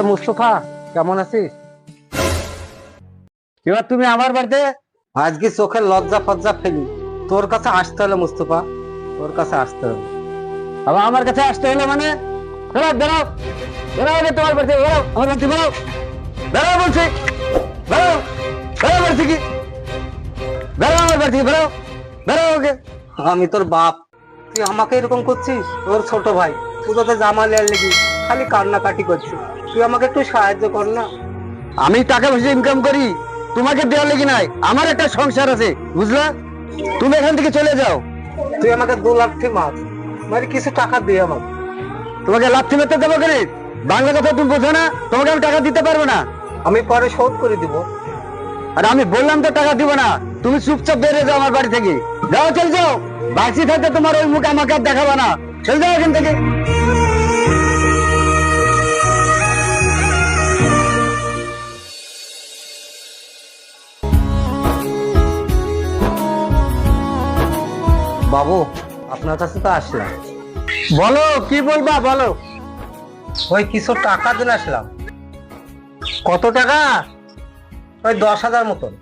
কিরে মুস্তফা, কেমন আছিস? এবার তুমি আমার বাড়িতে আজকে চোখের লজ্জা ফজ্জা ফেলি। তোর কাছে আসতে হলো মুস্তফা, তোর কাছে আসতে হলো। আবার আমার কাছে আসতে হলো মানে? তোমার বাড়িতে আমার বাড়িতে বলছি কি? আমার আমি তোর বাপ। তুই আমাকে এরকম করছিস? তোর ছোট ভাই। পুজোতে জামা লেয়ার লেগি খালি কান্নাকাটি করছিস। তুই আমাকে একটু সাহায্য কর না। আমি টাকা পয়সা ইনকাম করি তোমাকে দেওয়ার লেগে নাই আমার একটা সংসার আছে বুঝলা? তুমি এখান থেকে চলে যাও। তুই আমাকে দু লাখ মাছ মানে কিছু টাকা দিয়ে আমাকে। তোমাকে লাথি মেরতে দেবো কেন? বাংলা কথা তুমি বোঝো না তোমাকে আমি টাকা দিতে পারব না। আমি পরে শোধ করে দিব। আর আমি বললাম তো টাকা দিব না তুমি চুপচাপ বেরিয়ে যাও আমার বাড়ি থেকে। যাও চল যাও। বাঁচি থাকতে তোমার ওই মুখ আমাকে আর দেখাবা না। চল যাও এখান থেকে। বাবু, আপনার কাছে তো আসলাম। বলো, কি বলবা, বলো। ওই কিছু টাকা দিন আসলাম। কত টাকা? ওই দশ হাজার মতন।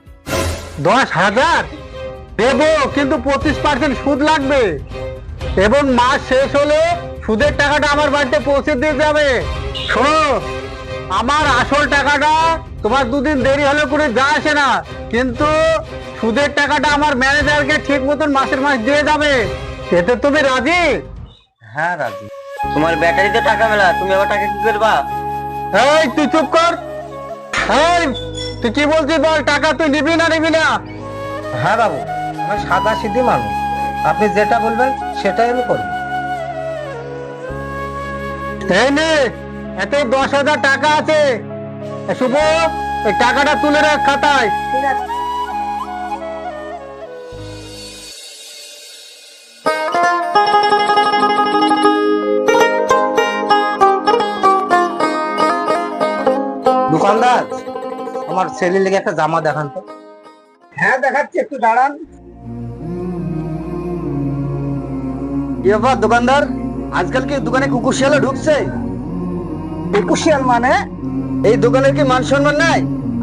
দশ হাজার? দেবো, কিন্তু পঁচিশ পার্সেন্ট সুদ লাগবে। এবং মাস শেষ হলে সুদের টাকাটা আমার বাড়িতে পৌঁছে দিয়ে যাবে। শোনো, আমার আসল টাকাটা তোমার দুদিন দেরি হলে করে যা আসে না। কিন্তু সুদের টাকাটা আমার ম্যানেজারকে ঠিক মতন মাসের মাস দিয়ে যাবে এতে তুমি রাজি? হ্যাঁ রাজি। তোমার ব্যাটারিতে টাকা মেলা তুমি আবার টাকা কি করবা? এই তুই চুপ কর। এই তুই কি বলছিস বল টাকা তুই নিবি না নিবি না? হ্যাঁ বাবু আমি সাদা সিদ্ধি মানুষ। আপনি যেটা বলবেন সেটাই আমি করব। এই নে এত দশ হাজার টাকা আছে। শুভ। এই টাকাটা তুলে রাখ খাতায়। দোকানদার আমার ছেলের লেগে একটা জামা দেখান তো। হ্যাঁ দেখাচ্ছি একটু দাঁড়ান। কি ব্যাপার দোকানদার? আজকাল কি দোকানে কুকুর শিয়ালও ঢুকছে? কুকুর শিয়াল মানে? এই দোকানের কি মান সম্মান নাই?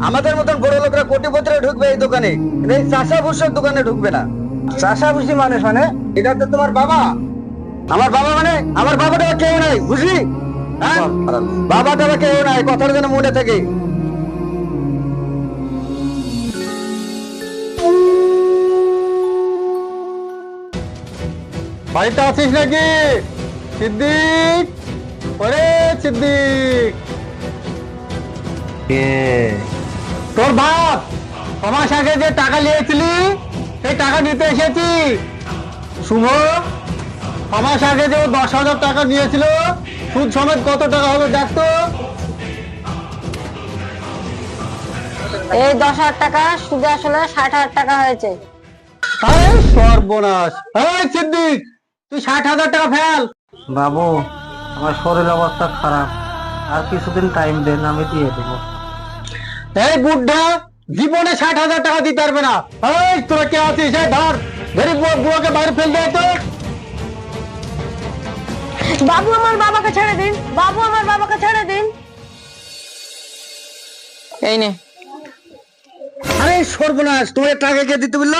আমাদের মতন বড় লোকরা কোটিপতিরা ঢুকবে এই দোকানে। এই চাষা ভুষের দোকানে ঢুকবে না। চাষা ভুষি মানুষ মানে? এটা তো তোমার বাবা। আমার বাবা মানে? আমার বাবাটা কেউ নাই বুঝলি? হ্যাঁ? বাবাটা কেউ নাই কথাটা যেন মনে থাকে। বাড়িতে আছিস নাকি? সিদ্দিক? ওরে সিদ্দিক। তোর বাপ আমার সাথে যে টাকা নিয়েছিলি সেই টাকা নিতে এসেছি। শুভ আমার সাথে যে দশ হাজার টাকা নিয়েছিল সুদ সমেত কত টাকা হবে দেখ তো। এই দশ হাজার টাকা সুদে আসলে ষাট হাজার টাকা হয়েছে। আরে সর্বনাশ। এই সিদ্দিক তুই ষাট হাজার টাকা ফেল। বাবু আমার শরীর অবস্থা খারাপ। আর কিছুদিন টাইম দেন আমি দিয়ে দেবো। এই বুদ্ধা জীবনে ষাট হাজার টাকা দিতে পারবে না। এই তোরা কে আছিস? এই ধর গরিব বুড়োকে বাইরে ফেল দেয় তো। বাবু আমার বাবাকে ছেড়ে দিন। বাবু আমার বাবাকে ছেড়ে দিন। এই নে। আরে সর্বনাশ তোমার টাকা কে দিতে বলল?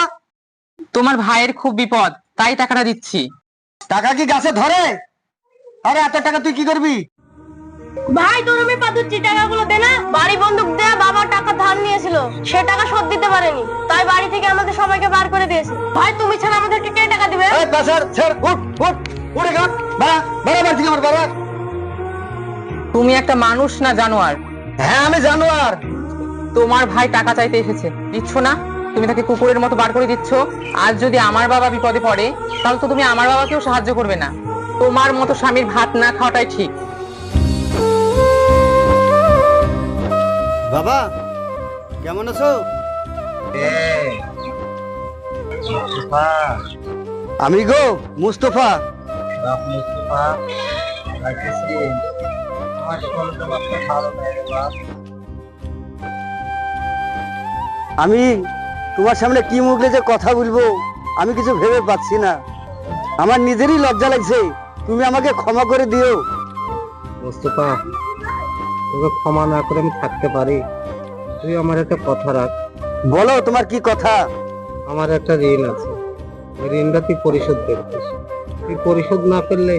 তোমার ভাইয়ের খুব বিপদ তাই টাকাটা দিচ্ছি। টাকা কি গাছে ধরে? আরে এত টাকা তুই কি করবি? ভাই তোর আমি পাতুচ্ছি টাকাগুলো দে না। বাড়ি বন্দুক দেয়া বাবা টাকা ধার নিয়েছিল। সে টাকা শোধ দিতে পারেনি। তাই বাড়ি থেকে আমাদের সবাইকে বার করে দিয়েছে। ভাই তুমি ছাড়া আমাদেরকে কে টাকা দিবে? এই পাশার ছেড় উঠ উঠ উঠে গা বাড়া বাড়া বাড়ছি আমার বাবা। তুমি একটা মানুষ না জানোয়ার? হ্যাঁ আমি জানোয়ার। তোমার ভাই টাকা চাইতে এসেছে। দিচ্ছ না? তুমি তাকে কুকুরের মতো বার করে দিচ্ছ। আর যদি আমার বাবা বিপদে পড়ে তাহলে তো তুমি আমার বাবাকেও সাহায্য করবে না। তোমার মতো স্বামীর ভাত না খাওয়াটাই ঠিক। বাবা কেমন আছো? আমি গো মুস্তফা। আমি তোমার সামনে কি মুখলে যে কথা বলব আমি কিছু ভেবে পাচ্ছি না। আমার নিজেরই লজ্জা লাগছে। তুমি আমাকে ক্ষমা করে দিও। মুস্তফা তোকে ক্ষমা না করে আমি থাকতে পারি। তুই আমার একটা কথা রাখ। বলো তোমার কি কথা? আমার একটা ঋণ আছে। ওই ঋণটা তুই পরিশোধ করছিস তুই পরিশোধ না করলে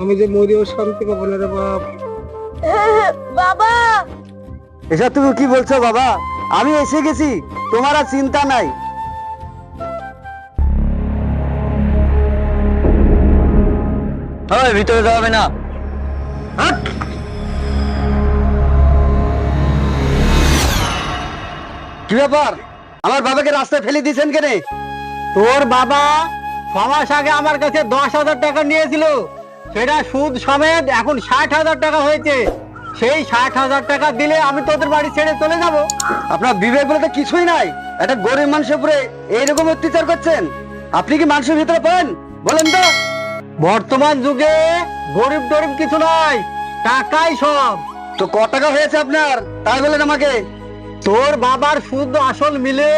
আমি যে মরিও শান্তি পাবো না রে বাপ। বাবা! এসব তুমি কি বলছো বাবা? আমি এসে গেছি তোমার আর চিন্তা নাই। ওই ভিতরে যাওয়া হবে না। কি ব্যাপার? আমার বাবাকে রাস্তায় ফেলে দিয়েছেন কেন? তোর বাবা ছ মাস আগে আমার কাছে দশ হাজার টাকা নিয়েছিল। সেটা সুদ সমেত এখন ষাট হাজার টাকা হয়েছে। সেই ষাট হাজার টাকা দিলে আমি তোদের বাড়ি ছেড়ে চলে যাব। আপনার বিবেক বলে তো কিছুই নাই। একটা গরিব মানুষের উপরে এইরকম অত্যাচার করছেন। আপনি কি মানুষের ভিতরে পান বলেন তো। বর্তমান যুগে গরিব টরিব কিছু নয় টাকাই সব। তো ক টাকা হয়েছে আপনার? তাই বলেন আমাকে। তোর বাবার সুদ আসল মিলে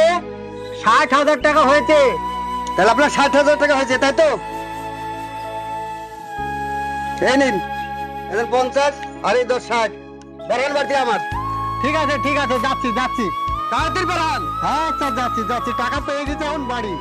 ষাট হাজার টাকা হয়েছে। তাহলে আপনার ষাট হাজার টাকা হয়েছে, তাই তো? নিন পঞ্চাশ আর এই দশ ষাট। বাড়তি আমার। ঠিক আছে ঠিক আছে, যাচ্ছি যাচ্ছি। তাড়াতাড়ি বেড়ান আচ্ছা যাচ্ছি যাচ্ছি। টাকা পেয়ে গেছে এখন বাড়ি।